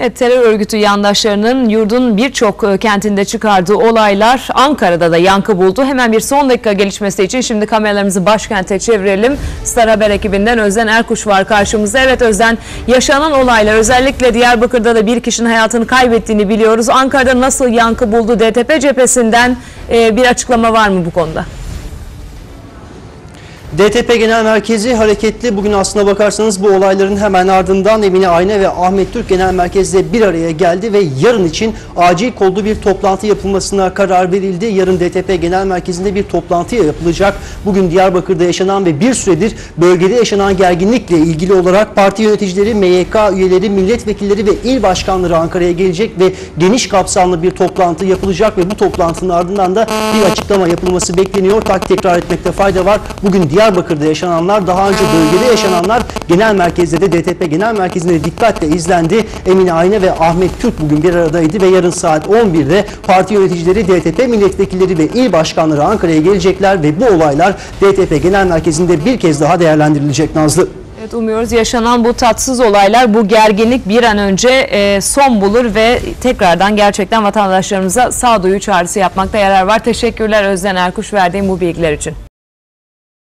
Evet, terör örgütü yandaşlarının yurdun birçok e, kentinde çıkardığı olaylar Ankara'da da yankı buldu. Hemen bir son dakika gelişmesi için şimdi kameralarımızı başkente çevirelim. Star Haber ekibinden Özden Erkuş var karşımızda. Evet Özden, yaşanan olaylar özellikle Diyarbakır'da da bir kişinin hayatını kaybettiğini biliyoruz. Ankara'da nasıl yankı buldu? DTP cephesinden e, bir açıklama var mı bu konuda? DTP Genel Merkezi hareketli. Bugün aslına bakarsanız bu olayların hemen ardından Emine Ayna ve Ahmet Türk Genel Merkez'de bir araya geldi ve yarın için acil kollu bir toplantı yapılmasına karar verildi. Yarın DTP Genel Merkezi'nde bir toplantı yapılacak. Bugün Diyarbakır'da yaşanan ve bir süredir bölgede yaşanan gerginlikle ilgili olarak parti yöneticileri, MYK üyeleri, milletvekilleri ve il başkanları Ankara'ya gelecek ve geniş kapsamlı bir toplantı yapılacak ve bu toplantının ardından da bir açıklama yapılması bekleniyor. Tak tekrar etmekte fayda var. Bugün Diyarbakır'da yaşananlar, daha önce bölgede yaşananlar genel merkezde de DTP genel merkezinde dikkatle izlendi. Emine Ayna ve Ahmet Türk bugün bir aradaydı ve yarın saat 11'de parti yöneticileri, DTP milletvekilleri ve il başkanları Ankara'ya gelecekler ve bu olaylar DTP genel merkezinde bir kez daha değerlendirilecek Nazlı. Evet umuyoruz yaşanan bu tatsız olaylar, bu gerginlik bir an önce e, son bulur ve tekrardan gerçekten vatandaşlarımıza sağduyu çağrısı yapmakta yarar var. Teşekkürler Özden Erkuş verdiğim bu bilgiler için.